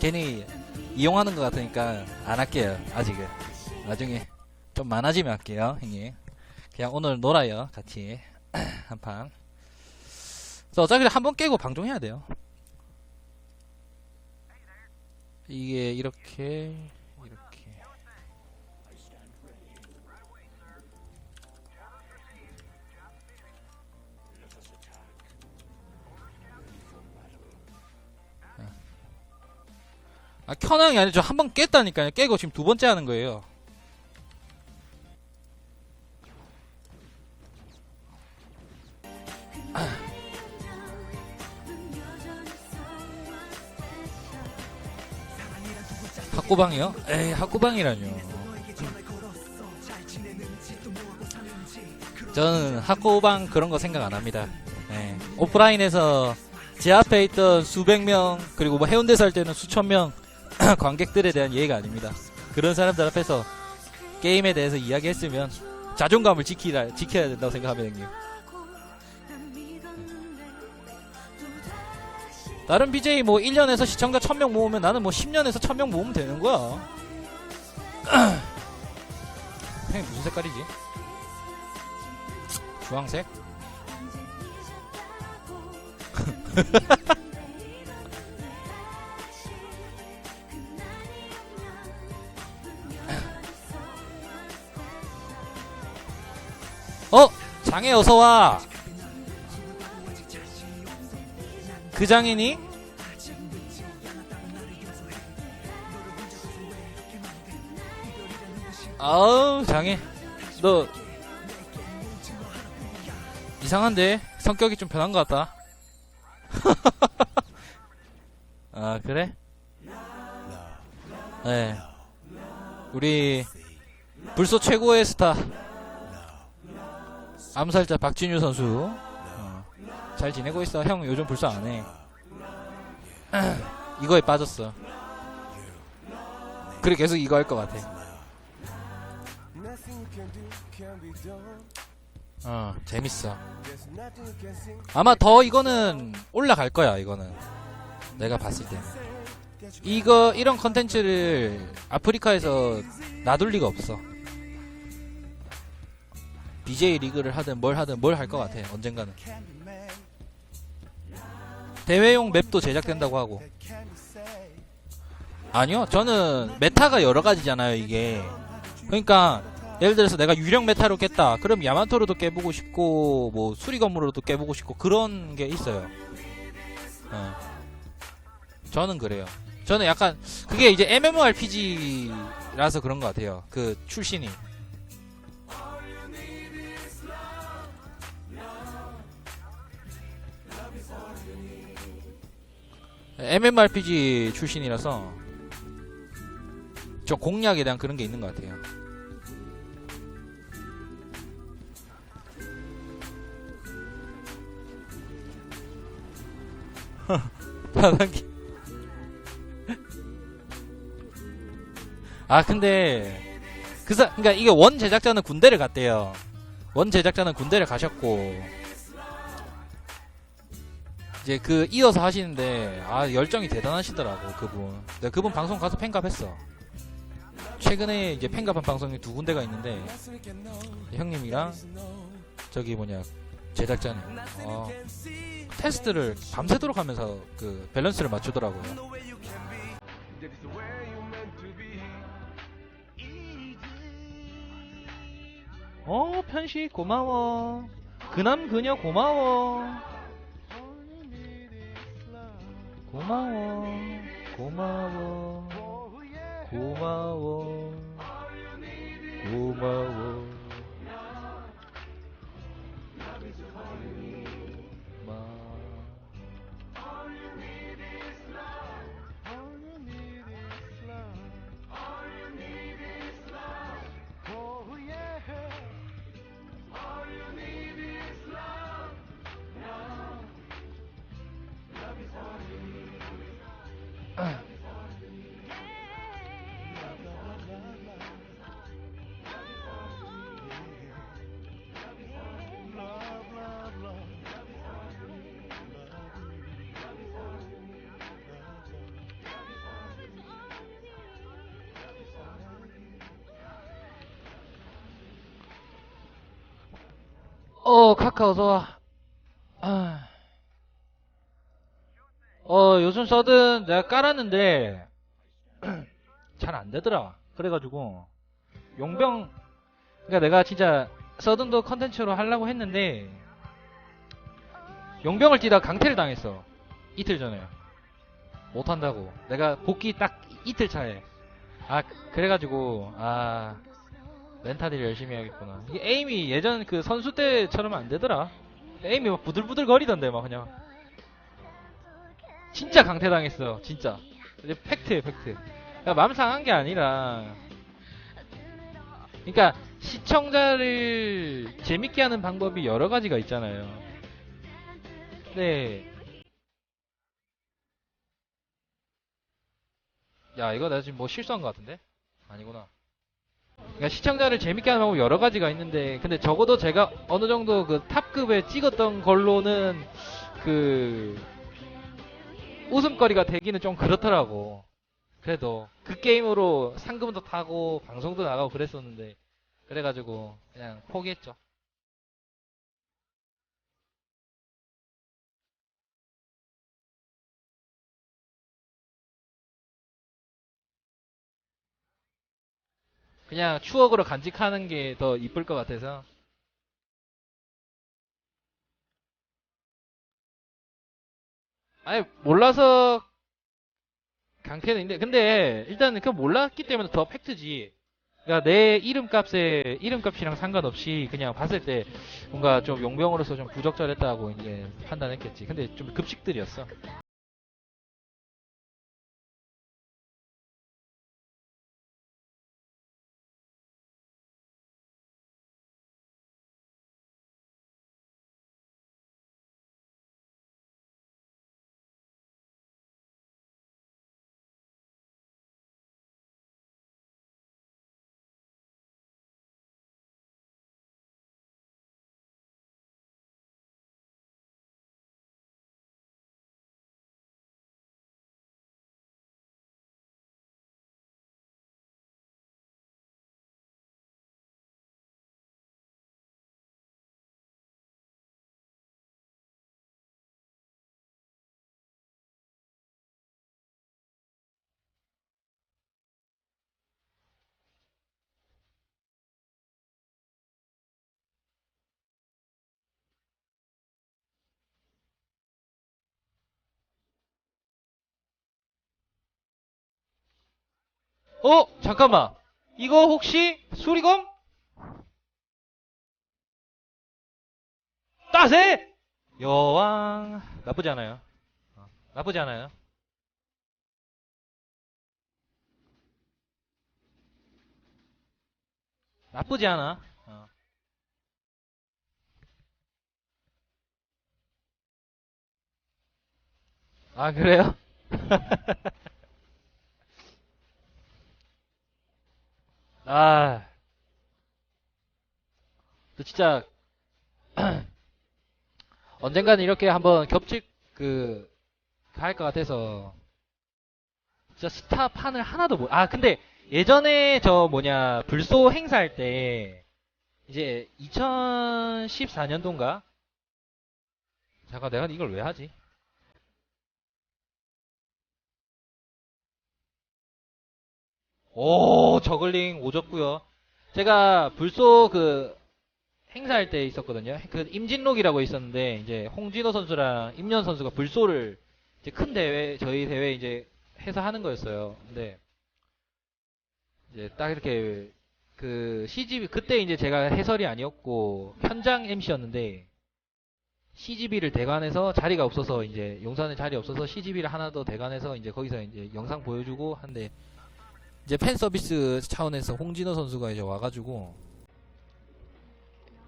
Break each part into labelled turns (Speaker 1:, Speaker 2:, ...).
Speaker 1: 괜히 이용하는 것 같으니까 안 할게요. 아직은. 나중에 좀 많아지면 할게요, 형님. 그냥 오늘 놀아요, 같이. 한 판. 그래서 어차피 한 번 깨고 방종해야 돼요. 이게 이렇게. 아, 켜낭이 아니죠. 한번 깼다니까요. 깨고 지금 두 번째 하는 거예요. 학고방이요? 에이, 학고방이라뇨. 저는 학고방 그런 거 생각 안 합니다. 네. 오프라인에서 제 앞에 있던 수백 명, 그리고 뭐 해운대 살 때는 수천 명 관객들에 대한 예의가 아닙니다. 그런 사람들 앞에서 게임에 대해서 이야기했으면 자존감을 지키라, 지켜야 된다고 생각합니다, 형님. 다른 BJ 뭐 1년에서 시청자 1000명 모으면 나는 뭐 10년에서 1000명 모으면 되는 거야. 형님 무슨 색깔이지? 주황색? 어? 장애 어서와! 그 장인이? 아우, 장애. 너, 이상한데? 성격이 좀 변한 것 같다. 아, 그래? 네. 우리, 불소 최고의 스타. 암살자 박진유 선수. 어, 잘 지내고 있어. 형 요즘 불소 안 해. 이거에 빠졌어. 그래 계속 이거 할 것 같아. 어, 재밌어. 아마 더 이거는 올라갈 거야, 이거는. 내가 봤을 때. 이거, 이런 컨텐츠를 아프리카에서 놔둘 리가 없어. BJ 리그를 하든 뭘 하든 뭘 할 것 같아, 언젠가는. 대회용 맵도 제작된다고 하고. 아니요, 저는 메타가 여러 가지잖아요, 이게. 그러니까, 예를 들어서 내가 유령 메타로 깼다. 그럼 야마토로도 깨보고 싶고, 뭐, 수리검으로도 깨보고 싶고, 그런 게 있어요. 어. 저는 그래요. 저는 약간, 그게 이제 MMORPG라서 그런 것 같아요. 그 출신이. MMORPG 출신이라서, 저 공략에 대한 그런 게 있는 것 같아요. 편하게. 아 근데 그사 그러니까 이게 원 제작자는 군대를 갔대요. 원 제작자는 군대를 가셨고 이제 그 이어서 하시는데 아 열정이 대단하시더라고 그분. 내가 그분 방송 가서 팬갑했어. 최근에 이제 팬갑한 방송이 두 군데가 있는데 형님이랑 저기 뭐냐 제작자님. 어, 테스트를 밤새도록 하면서 그 밸런스를 맞추더라고요. 어, 편식 고마워. 그남 그녀 고마워. 고마워. 고마워. 고마워. 고마워. 어, 카카 어서와. 아. 어, 요즘 서든 내가 깔았는데, 잘 안 되더라. 그래가지고, 용병, 그니까 내가 진짜 서든도 컨텐츠로 하려고 했는데, 용병을 뛰다 강퇴를 당했어. 이틀 전에. 못한다고. 내가 복귀 딱 이틀 차에. 아, 그래가지고, 아, 멘탈을 열심히 해야겠구나. 이게 에임이 예전 그 선수 때처럼 안 되더라. 에임이 막 부들부들 거리던데, 막 그냥. 진짜 강퇴당했어, 진짜. 이제 팩트에 팩트. 그러니까 맘 상한 게 아니라, 그러니까 시청자를 재밌게 하는 방법이 여러 가지가 있잖아요. 네. 야, 이거 내가 지금 뭐 실수한 것 같은데? 아니구나. 그러니까 시청자를 재밌게 하는 방법 여러 가지가 있는데, 근데 적어도 제가 어느 정도 그 탑급에 찍었던 걸로는 그 웃음거리가 되기는 좀 그렇더라고. 그래도 그 게임으로 상금도 타고 방송도 나가고 그랬었는데, 그래가지고 그냥 포기했죠. 그냥 추억으로 간직하는 게 더 이쁠 것 같아서. 아니, 몰라서 강퇴는 있는데, 근데 일단 그 몰랐기 때문에 더 팩트지. 그러니까 내 이름값에, 이름값이랑 상관없이 그냥 봤을 때 뭔가 좀 용병으로서 좀 부적절했다고 이제 판단했겠지. 근데 좀 급식들이었어. 어? 잠깐만. 이거 혹시 수리검? 따세! 여왕 나쁘지 않아요. 어, 나쁘지 않아요. 나쁘지 않아. 어. 아 그래요? 아, 저 진짜 언젠가는 이렇게 한번 겹칠 그 할 것 같아서 진짜 스타 판을 하나도 못. 아 근데 예전에 저 뭐냐 불소 행사할 때 이제 2014년도인가? 잠깐 내가 이걸 왜 하지? 오 저글링 오졌고요. 제가 불소 그 행사할 때 있었거든요. 그 임진록이라고 있었는데 이제 홍진호 선수랑 임현 선수가 불소를 이제 큰 대회 저희 대회 이제 해서 하는 거였어요. 근데 이제 딱 이렇게 그 CGV 그때 이제 제가 해설이 아니었고 현장 MC였는데 CGV를 대관해서 자리가 없어서 이제 용산에 자리 없어서 CGV를 하나 더 대관해서 이제 거기서 이제 영상 보여주고 한데 이제 팬 서비스 차원에서 홍진호 선수가 이제 와가지고.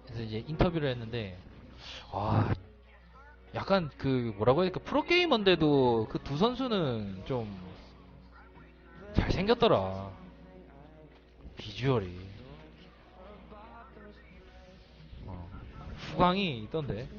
Speaker 1: 그래서 이제 인터뷰를 했는데 와 약간 그 뭐라고 해야 될까? 프로게이머인데도 그 두 선수는 좀 잘생겼더라. 비주얼이. 어, 후광이 있던데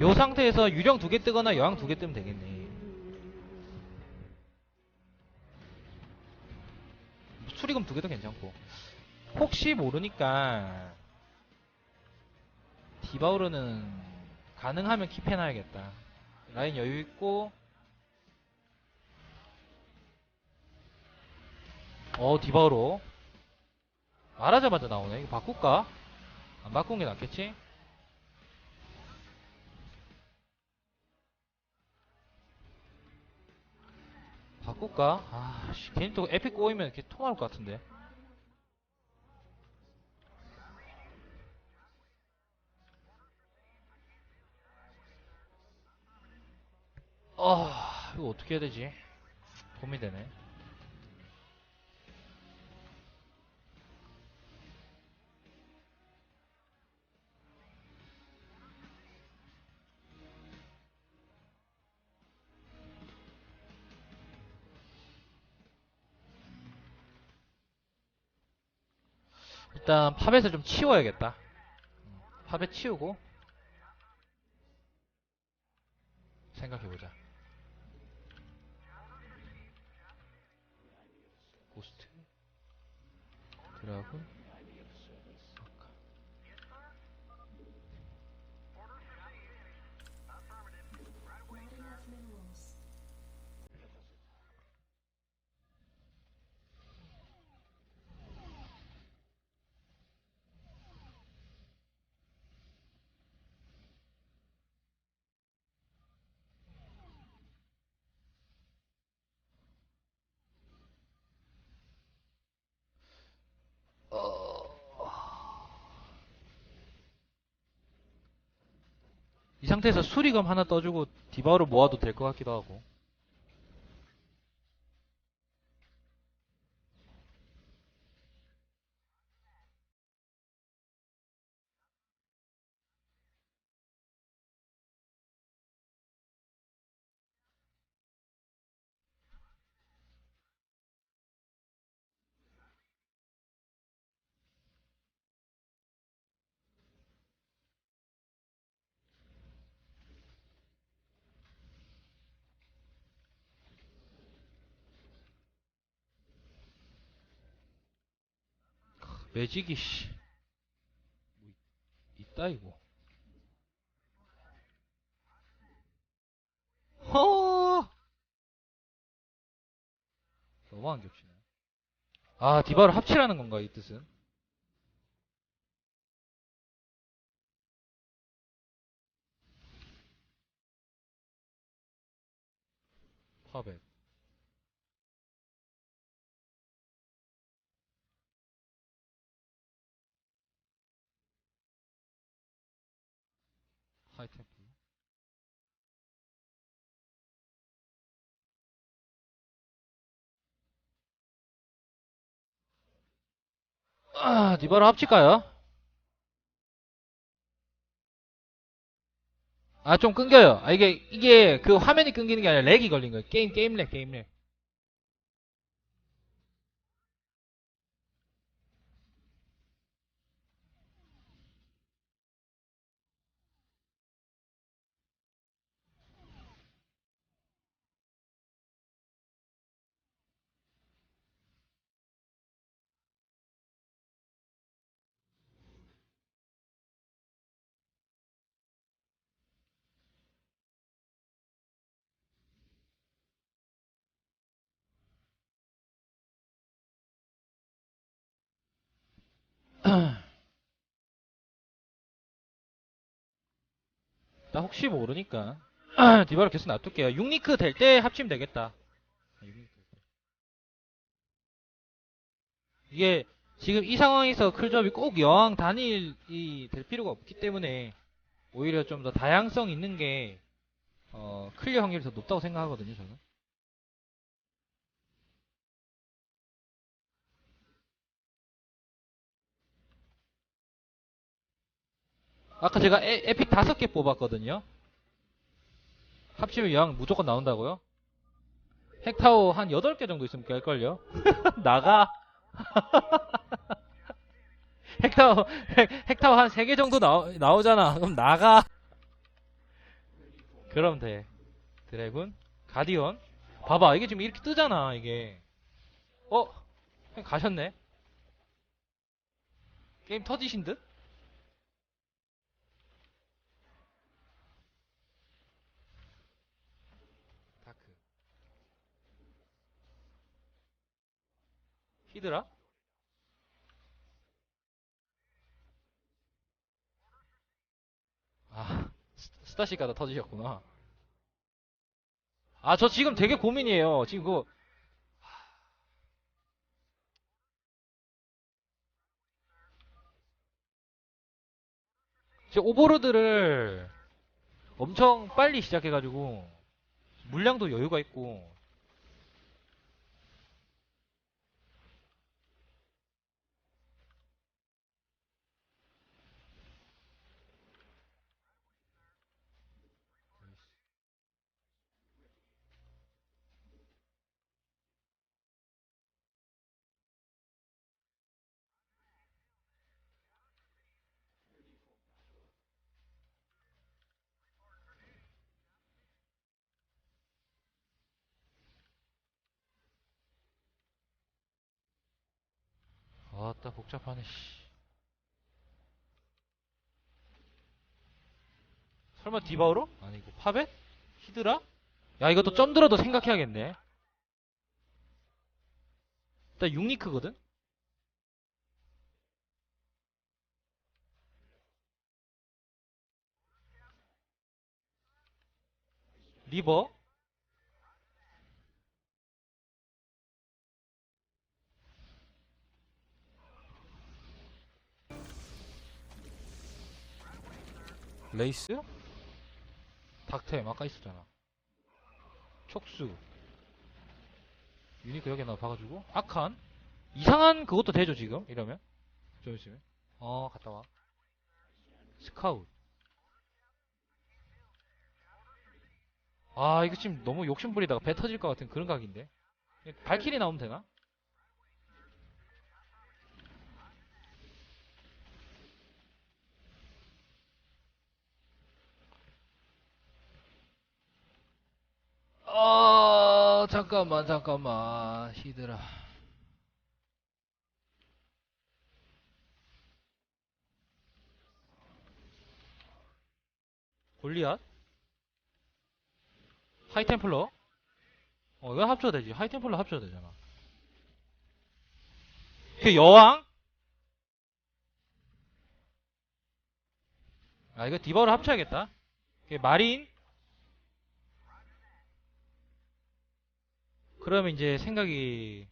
Speaker 1: 요 상태에서 유령 두 개 뜨거나 여왕 두 개 뜨면 되겠네. 수리금 두 개도 괜찮고. 혹시 모르니까 디바우르는 가능하면 킵해놔야겠다. 라인 여유 있고. 어 디바우로 말하자마자 나오네. 이거 바꿀까? 안 바꾼 게 낫겠지? 바꿀까? 아, 씨, 괜히 또 에픽 꼬이면 이렇게 통할 것 같은데. 아, 이거 어떻게 해야 되지? 고민되네. 일단 팝에서 좀 치워야겠다. 음, 팝에 치우고 생각해보자. 고스트 드라군 상태에서 수리검 하나 떠주고 디바우를 모아도 될 것 같기도 하고. 매직이 씨. 뭐 있다 이거. 허. 너무 안 겹치네. 아 디바를 합치라는 건가 이 뜻은? 파벳. 하이템플. 아, 디바로 합칠까요? 아, 좀 끊겨요. 아, 이게, 이게 그 화면이 끊기는 게 아니라 렉이 걸린 거예요. 게임, 게임 렉, 게임 렉. 나 혹시 모르니까 디바로 계속 놔둘게요. 6리크 될 때 합치면 되겠다. 아, 6리크 될 때. 이게 지금 이 상황에서 클접이 꼭 여왕 단일이 될 필요가 없기 때문에 오히려 좀 더 다양성 있는 게 어, 클리어 확률이 더 높다고 생각하거든요, 저는. 아까 제가 에, 에픽 다섯 개 뽑았거든요. 합치면 여왕 무조건 나온다고요? 핵타워 한 8개 정도 있으면 깰걸요? 나가! 핵타워, 핵, 핵타워 한 3개 정도 나오, 나오잖아. 그럼 나가! 그럼 돼. 드래곤, 가디언. 봐봐, 이게 지금 이렇게 뜨잖아, 이게. 어? 그냥 가셨네? 게임 터지신 듯? 다크. 히드라? 아, 스- 스타시 가다 터지셨구나. 아, 저 지금 되게 고민이에요. 지금 그거. 제 오버로드를 엄청 빨리 시작해가지고 물량도 여유가 있고 아따 복잡하네 씨. 설마 디바우로? 아니고 파벳? 히드라? 야 이것도 점 들어도 생각해야겠네 일단 6리크거든? 리버 레이스? 닥템 아까 있었잖아. 촉수. 유니크 여기 하나 봐가지고. 아칸 이상한 그것도 되죠 지금? 이러면? 좀 있으면 어 갔다 와. 스카웃. 아 이거 지금 너무 욕심부리다가 배 터질 것 같은 그런 각인데? 발키리 나오면 되나? 아 잠깐만 잠깐만. 히드라. 골리앗? 하이템플러? 어 이거 합쳐도 되지. 하이템플러 합쳐도 되잖아. 그 여왕? 아 이거 디바로 합쳐야겠다. 그 마린 그러면 이제 생각이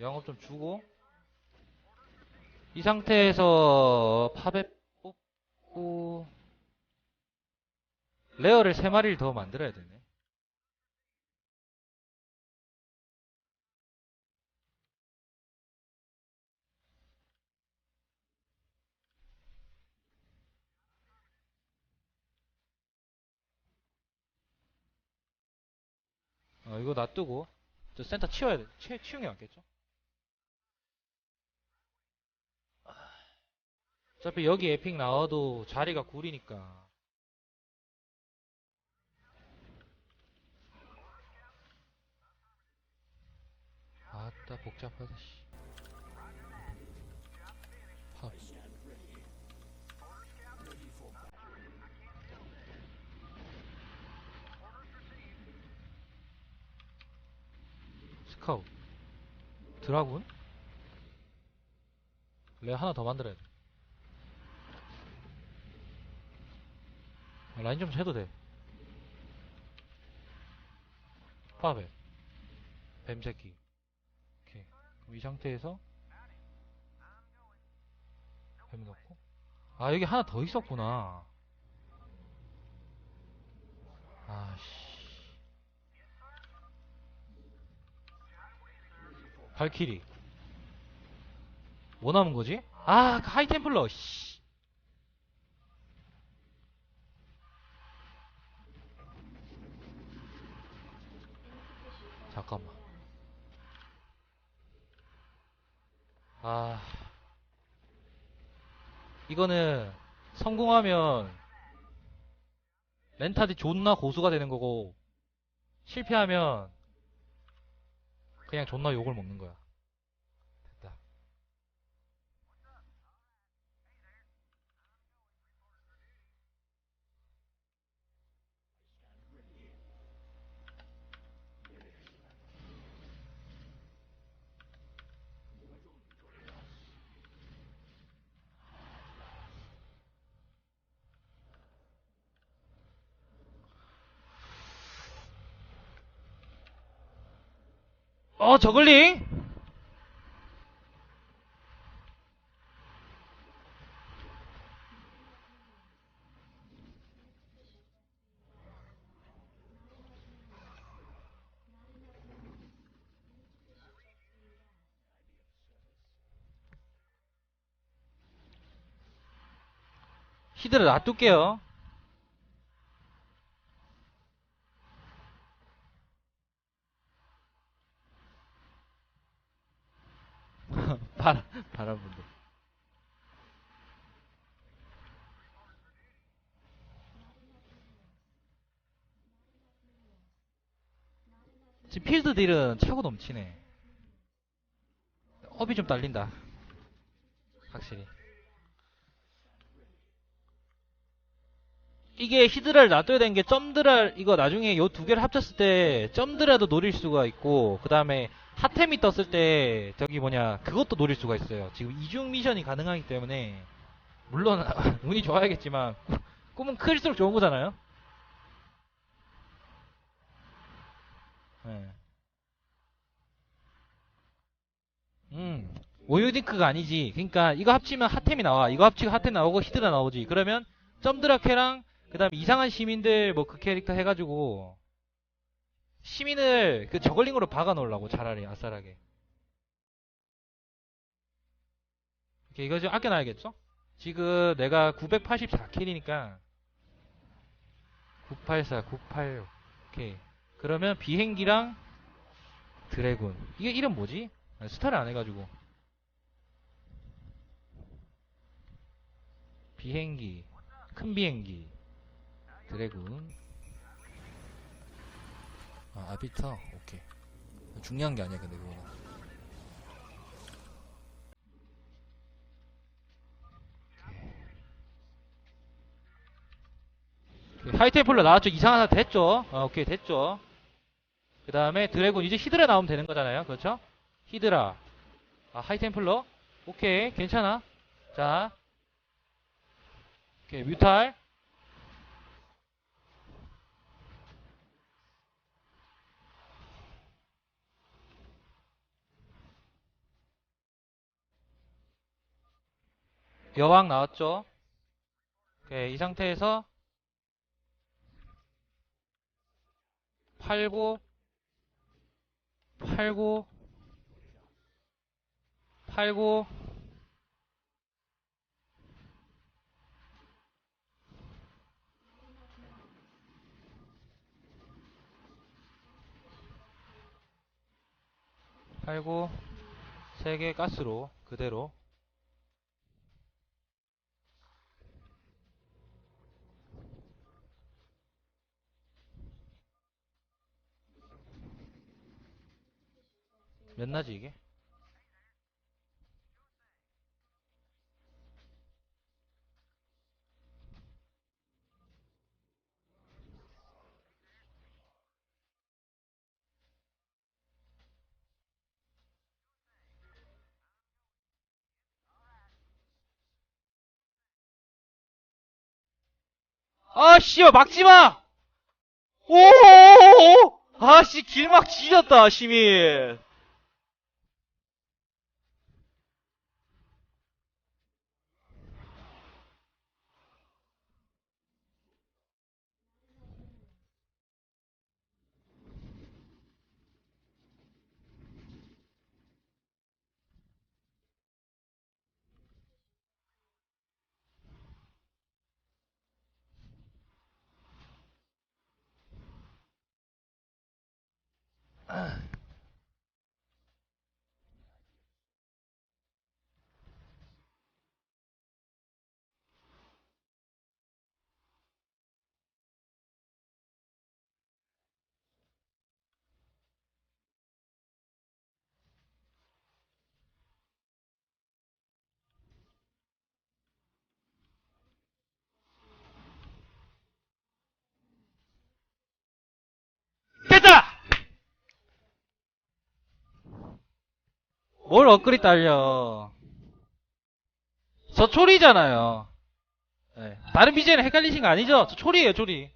Speaker 1: 영업 좀 주고 이 상태에서 팝에 뽑고 레어를 3마리를 더 만들어야 되네 어, 이거 놔두고 저 센터 치워야 돼. 치, 치운 게 맞겠죠? 어차피 여기 에픽 나와도 자리가 구리니까 아따 복잡하다 씨 스카웃 드라군? 레 하나 더 만들어야 돼. 아, 라인 좀 해도 돼. 파베. 뱀새끼. 오케이. 그럼 이 상태에서 뱀 넣고. 아 여기 하나 더 있었구나. 아씨 발키리 뭐 남은 거지? 아, 그 하이템플러, 씨. 잠깐만. 아, 이거는 성공하면 렌타드 존나 고수가 되는 거고 실패하면 그냥 존나 욕을 먹는 거야. 됐다. 어, 저글링? 히드라 놔둘게요. 분들. 지금 필드 딜은 차고 넘치네. 업이 좀 딸린다. 확실히. 이게 히드라를 놔둬야 되는 게 점드랄 이거 나중에 요 두 개를 합쳤을 때 점드라도 노릴 수가 있고 그 다음에 핫템이 떴을 때 저기 뭐냐 그것도 노릴 수가 있어요. 지금 이중 미션이 가능하기 때문에 물론 운이 좋아야겠지만 꾸- 꿈은 클수록 좋은 거잖아요. 예. 음 오유딩크가 아니지. 그러니까 이거 합치면 핫템이 나와. 이거 합치고 핫템 나오고 히드라 나오지. 그러면 점드라케랑 그 다음 에 이상한 시민들 뭐 그 캐릭터 해가지고 시민을 그 저글링으로 박아 놓으려고 차라리 아싸라게. 오케이, 이거 좀 아껴놔야겠죠? 지금 내가 984킬이니까 984, 986. 오케이. 그러면 비행기랑 드래곤. 이게 이름 뭐지? 아, 스타를 안 해가지고. 비행기, 큰 비행기, 드래곤.
Speaker 2: 아, 아비터? 오케이. 중요한 게 아니야, 근데 그거는.
Speaker 1: 하이테플러 나왔죠? 이상한 하나 됐죠? 어, 오케이, 됐죠? 그 다음에 드래곤, 이제 히드라 나오면 되는 거잖아요. 그렇죠? 히드라. 아, 하이템플러? 오케이, 괜찮아. 자. 오케이, 뮤탈. 여왕 나왔죠? 이 상태에서 89 89 89 89 3개 가스로 그대로 몇 나지 이게? 아, 씨발, 막지 마! 오오오오! 아 씨, 길막 지졌다, 시민! 뭘 업그레이드 딸려. 저 초리잖아요. 네. 다른 BJ는 헷갈리신 거 아니죠? 저 초리예요, 초리.